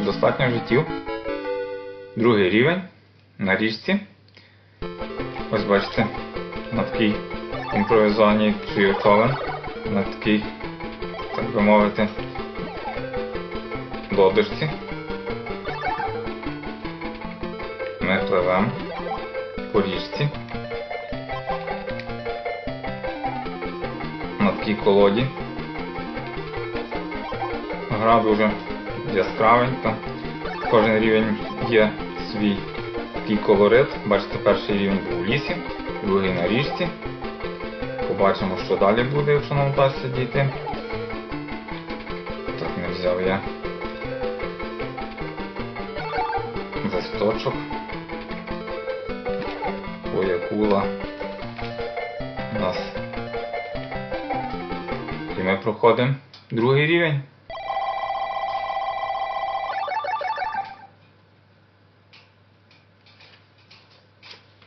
достатньо життів. Другий рівень на річці. Ось бачите, на такій імпровізованій човен, на такій, так би мовити, лодочці. Ми пливемо по річці. На такій колоді. Гра дуже яскравенька. Кожен рівень є свій такий колорит. Бачите, перший рівень був у лісі, другий на річці. Побачимо, що далі буде, якщо нам вдасться дійти. Так не взяв я листочок. Поякула у нас. І ми проходимо другий рівень.